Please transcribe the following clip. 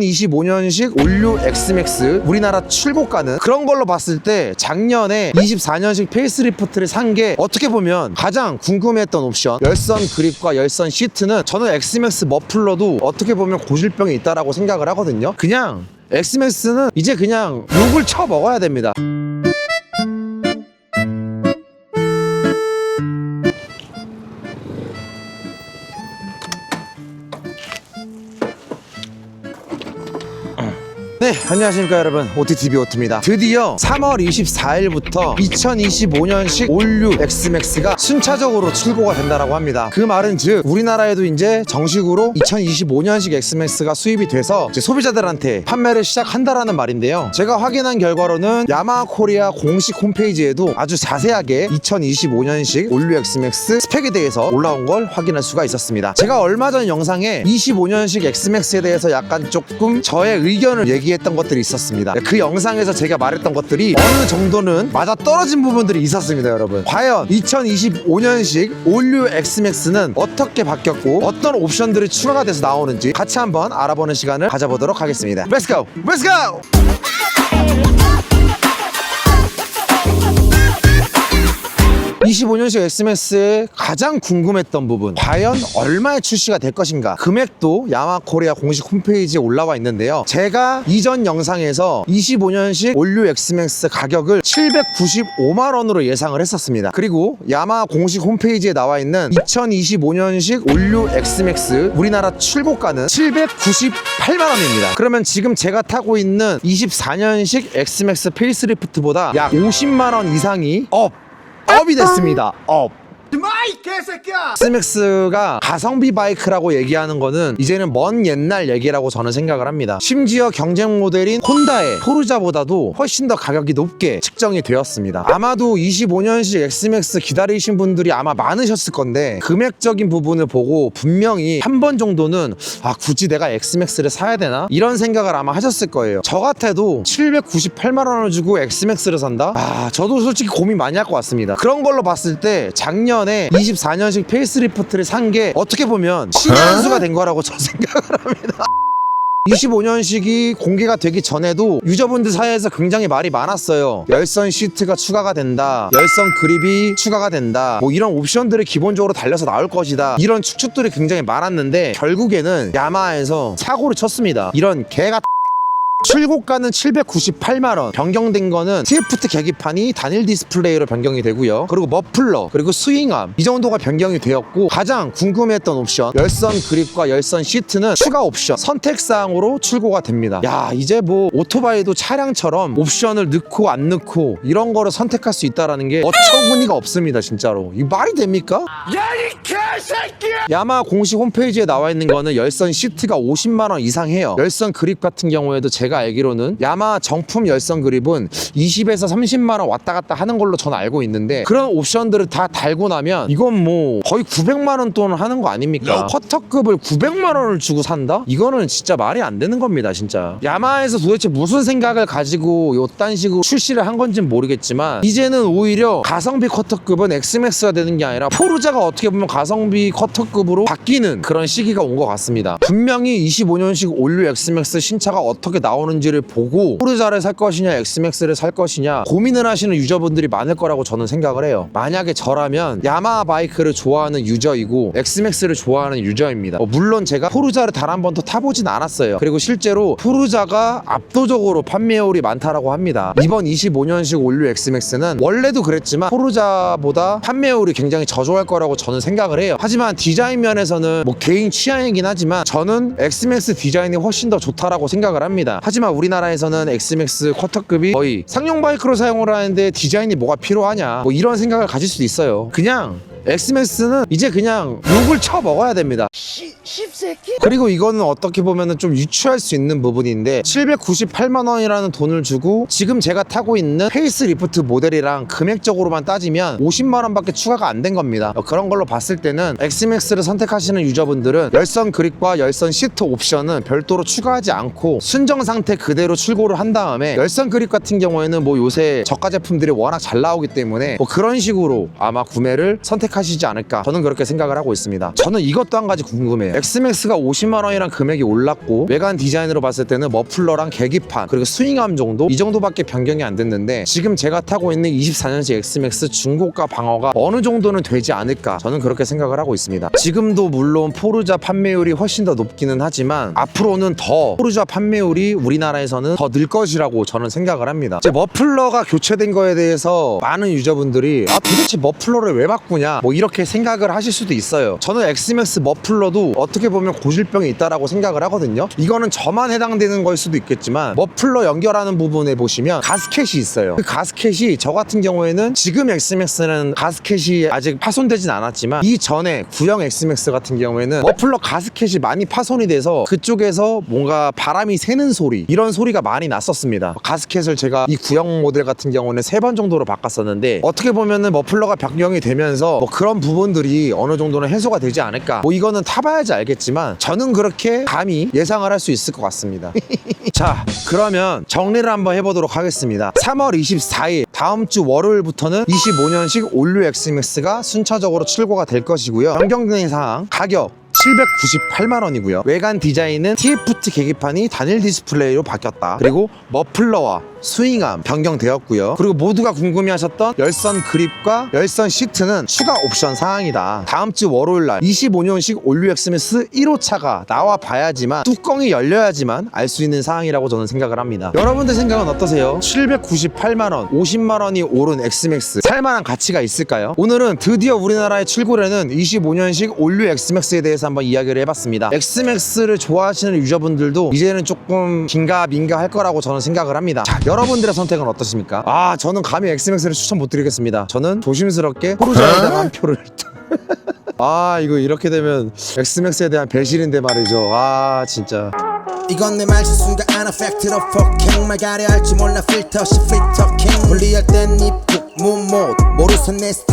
2025년식 올류 엑스맥스 우리나라 출고가는 그런 걸로 봤을 때 작년에 24년식 페이스리프트를 산 게 어떻게 보면 가장 궁금했던 옵션. 열선 그립과 열선 시트는 저는 엑스맥스 머플러도 어떻게 보면 고질병이 있다라고 생각을 하거든요. 그냥 엑스맥스는 이제 그냥 욕을 쳐 먹어야 됩니다 네, 안녕하십니까 여러분. OTTV 오트입니다. 드디어 3월 24일부터 2025년식 올류 엑스맥스가 순차적으로 출고가 된다라고 합니다. 그 말은 즉 우리나라에도 이제 정식으로 2025년식 엑스맥스가 수입이 돼서 소비자들한테 판매를 시작한다라는 말인데요. 제가 확인한 결과로는 야마하 코리아 공식 홈페이지에도 아주 자세하게 2025년식 올류 엑스맥스 스펙에 대해서 올라온 걸 확인할 수가 있었습니다. 제가 얼마 전 영상에 25년식 엑스맥스에 대해서 약간 조금 저의 의견을 얘기 했던 것들이 있었습니다. 그 영상에서 제가 말했던 것들이 어느 정도는 맞아 떨어진 부분들이 있었습니다, 여러분. 과연 2025년식 올류 엑스맥스는 어떻게 바뀌었고 어떤 옵션들이 추가가 돼서 나오는지 같이 한번 알아보는 시간을 가져보도록 하겠습니다. Let's go! 25년식 엑스맥스의 가장 궁금했던 부분. 과연 얼마에 출시가 될 것인가? 금액도 야마코리아 공식 홈페이지에 올라와 있는데요. 제가 이전 영상에서 25년식 올류 엑스맥스 가격을 795만 원으로 예상을 했었습니다. 그리고 야마 공식 홈페이지에 나와 있는 2025년식 올류 엑스맥스 우리나라 출고가는 798만 원입니다. 그러면 지금 제가 타고 있는 24년식 엑스맥스 페이스리프트보다 약 50만 원 이상이 업 업이 됐습니다. 업. 마이 개새끼야! 스맥스가 가성비 바이크라고 얘기하는 거는 이제는 먼 옛날 얘기라고 저는 생각을 합니다. 심지어 경쟁 모델인 혼다의 포르자보다도 훨씬 더 가격이 높게 측정이 되었습니다. 아마도 25년식 엑스맥스 기다리신 분들이 아마 많으셨을 건데 금액적인 부분을 보고 분명히 한 번 정도는 아 굳이 내가 엑스맥스를 사야 되나 이런 생각을 아마 하셨을 거예요. 저 같아도 798만 원을 주고 엑스맥스를 산다? 아 저도 솔직히 고민 많이 할 것 같습니다. 그런 걸로 봤을 때 작년 에 24년식 페이스리프트를 산 게 어떻게 보면 신의 한 수가 된 거라고 저 생각을 합니다. 25년식이 공개가 되기 전에도 유저분들 사이에서 굉장히 말이 많았어요. 열선 시트가 추가가 된다. 열선 그립이 추가가 된다. 뭐 이런 옵션들이 기본적으로 달려서 나올 것이다. 이런 추측들이 굉장히 많았는데 결국에는 야마에서 사고를 쳤습니다. 이런 개가 출고가는 798만원 변경된 거는 TFT 계기판이 단일 디스플레이로 변경이 되고요 그리고 머플러 그리고 스윙암 이 정도가 변경이 되었고 가장 궁금했던 옵션 열선 그립과 열선 시트는 추가 옵션 선택사항으로 출고가 됩니다 야 이제 뭐 오토바이도 차량처럼 옵션을 넣고 안 넣고 이런 거를 선택할 수 있다는 게 어처구니가 없습니다 진짜로 이 말이 됩니까? 야이 개새끼야! 야마 공식 홈페이지에 나와 있는 거는 열선 시트가 50만 원 이상 해요. 열선 그립 같은 경우에도 제가 알기로는 야마 정품 열선 그립은 20에서 30만 원 왔다 갔다 하는 걸로 저는 알고 있는데 그런 옵션들을 다 달고 나면 이건 뭐 거의 900만 원 돈 하는 거 아닙니까? 커터급을 900만 원을 주고 산다? 이거는 진짜 말이 안 되는 겁니다, 진짜. 야마에서 도대체 무슨 생각을 가지고 요딴 식으로 출시를 한 건지는 모르겠지만 이제는 오히려 가성비 커터급은 엑스맥스가 되는 게 아니라 포르자가 어떻게 보면 가성비 커터급으로 바뀌는 그런 시기가 온 것 같습니다. 분명히 25년식 올류 엑스맥스 신차가 어떻게 나오 는지를 보고 포르자를 살 것이냐 엑스맥스를 살 것이냐 고민을 하시는 유저분들이 많을 거라고 저는 생각을 해요. 만약에 저라면 야마하 바이크를 좋아하는 유저이고 엑스맥스를 좋아하는 유저입니다. 어, 물론 제가 포르자를 단 한 번도 타보진 않았어요. 그리고 실제로 포르자가 압도적으로 판매율이 많다라고 합니다. 이번 25년식 올류 엑스맥스는 원래도 그랬지만 포르자보다 판매율이 굉장히 저조할 거라고 저는 생각을 해요. 하지만 디자인 면에서는 뭐 개인 취향이긴 하지만 저는 엑스맥스 디자인이 훨씬 더 좋다라고 생각을 합니다. 하지만 우리나라에서는 엑스맥스 쿼터급이 거의 상용 바이크로 사용을 하는데 디자인이 뭐가 필요하냐 뭐 이런 생각을 가질 수도 있어요. 그냥 엑스맥스는 이제 그냥 욕을 쳐 먹어야 됩니다. 시, 십새끼? 그리고 이거는 어떻게 보면은 좀 유추할 수 있는 부분인데 798만 원이라는 돈을 주고 지금 제가 타고 있는 페이스 리프트 모델이랑 금액적으로만 따지면 50만 원밖에 추가가 안 된 겁니다. 어, 그런 걸로 봤을 때는 엑스맥스를 선택하시는 유저분들은 열선 그립과 열선 시트 옵션은 별도로 추가하지 않고 순정 상태 그대로 출고를 한 다음에 열선 그립 같은 경우에는 뭐 요새 저가 제품들이 워낙 잘 나오기 때문에 뭐 그런 식으로 아마 구매를 선택하실 선택하시지 않을까 저는 그렇게 생각을 하고 있습니다. 저는 이것도 한 가지 궁금해요. 엑스맥스가 50만 원이랑 금액이 올랐고 외관 디자인으로 봤을 때는 머플러랑 계기판 그리고 스윙암 정도? 이 정도밖에 변경이 안 됐는데 지금 제가 타고 있는 24년식 엑스맥스 중고가 방어가 어느 정도는 되지 않을까 저는 그렇게 생각을 하고 있습니다. 지금도 물론 포르자 판매율이 훨씬 더 높기는 하지만 앞으로는 더 포르자 판매율이 우리나라에서는 더 늘 것이라고 저는 생각을 합니다. 이제 머플러가 교체된 거에 대해서 많은 유저분들이 아 도대체 머플러를 왜 바꾸냐 뭐 이렇게 생각을 하실 수도 있어요. 저는 엑스맥스 머플러도 어떻게 보면 고질병이 있다라고 생각을 하거든요. 이거는 저만 해당되는 걸 수도 있겠지만 머플러 연결하는 부분에 보시면 가스켓이 있어요. 그 가스켓이 저 같은 경우에는 지금 엑스맥스는 가스켓이 아직 파손되진 않았지만 이전에 구형 엑스맥스 같은 경우에는 머플러 가스켓이 많이 파손이 돼서 그쪽에서 뭔가 바람이 새는 소리 이런 소리가 많이 났었습니다. 가스켓을 제가 이 구형 모델 같은 경우는 세 번 정도로 바꿨었는데 어떻게 보면은 머플러가 변경이 되면서 뭐 그런 부분들이 어느 정도는 해소가 되지 않을까. 뭐 이거는 타봐야지 알겠지만 저는 그렇게 감히 예상을 할 수 있을 것 같습니다. 자 그러면 정리를 한번 해보도록 하겠습니다. 3월 24일 다음 주 월요일부터는 25년식 올류 엑스맥스가 순차적으로 출고가 될 것이고요. 변경된 사항 가격 798만 원이고요. 외관 디자인은 TFT 계기판이 단일 디스플레이로 바뀌었다. 그리고 머플러와 스윙암 변경되었고요. 그리고 모두가 궁금해하셨던 열선 그립과 열선 시트는 추가 옵션 사항이다. 다음 주 월요일 날 25년식 올류 엑스맥스 1호차가 나와 봐야지만 뚜껑이 열려야지만 알 수 있는 사항이라고 저는 생각을 합니다. 여러분들 생각은 어떠세요? 798만 원, 50만 원이 오른 엑스맥스 살만한 가치가 있을까요? 오늘은 드디어 우리나라에 출고되는 25년식 올류 엑스맥스에 대해서 한번 이야기를 해봤습니다. 엑스맥스를 좋아하시는 유저분들도 이제는 조금 긴가 민가 할 거라고 저는 생각을 합니다. 자, 여러분들의 선택은 어떠십니까? 아, 저는 감히 엑스맥스를 추천 못 드리겠습니다. 저는 조심스럽게 포르자에다가 한 표를 아, 이거 이렇게 되면 엑스맥스에 대한 배신인데 말이죠. 아, 진짜. 이건 내 말실수가 아나 팩트로 포킹 말 가려 할지 몰라 필터 시 프리터킹 분리할 땐 입국 무못 모르선 내 스타일